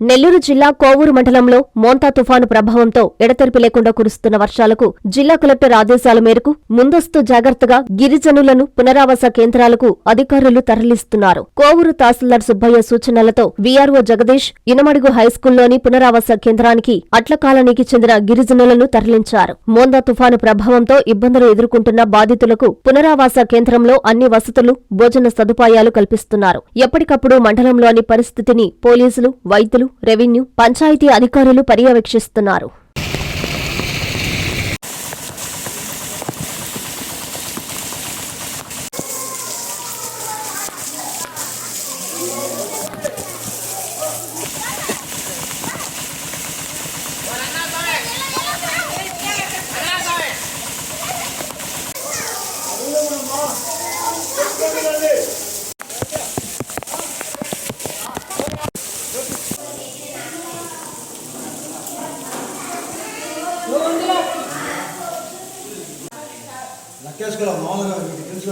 నెల్లూరు జిల్లా కోవూరు మండలంలో మోంతా తుఫాను ప్రభావంతో ఎడతెరిపి లేకుండా కురుస్తున్న వర్షాలకు జిల్లా కలెక్టర్ ఆదేశాల మేరకు ముందస్తు జాగ్రత్తగా గిరిజనులను పునరావాస కేంద్రాలకు అధికారులు తరలిస్తున్నారు. కోవూరు తహసీల్దార్ సుబ్బయ్య సూచనలతో వీఆర్ఓ జగదీష్ ఇనమడుగు హైస్కూల్లోని పునరావాస కేంద్రానికి అట్ల కాలనీకి చెందిన గిరిజనులను తరలించారు. మోందా తుఫాను ప్రభావంతో ఇబ్బందులు ఎదుర్కొంటున్న బాధితులకు పునరావాస కేంద్రంలో అన్ని వసతులు భోజన సదుపాయాలు కల్పిస్తున్నారు. ఎప్పటికప్పుడు మండలంలోని పరిస్థితిని పోలీసులు వైద్యులు రెవెన్యూ పంచాయతీ అధికారులు పర్యవేక్షిస్తున్నారు. లెక్కేసుకోవాలి మామూలుగా మీకు తెలుసు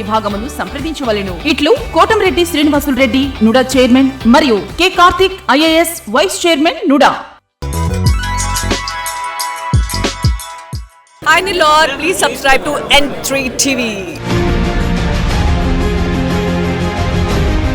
విభాగమును సంప్రదించవలెను. ఇట్లు కోటంరెడ్డి శ్రీనివాసులు రెడ్డి నుడా చైర్మన్ మరియు K Karthik IAS vice chairman NUDA. Hi Nilor, please subscribe to N3 TV.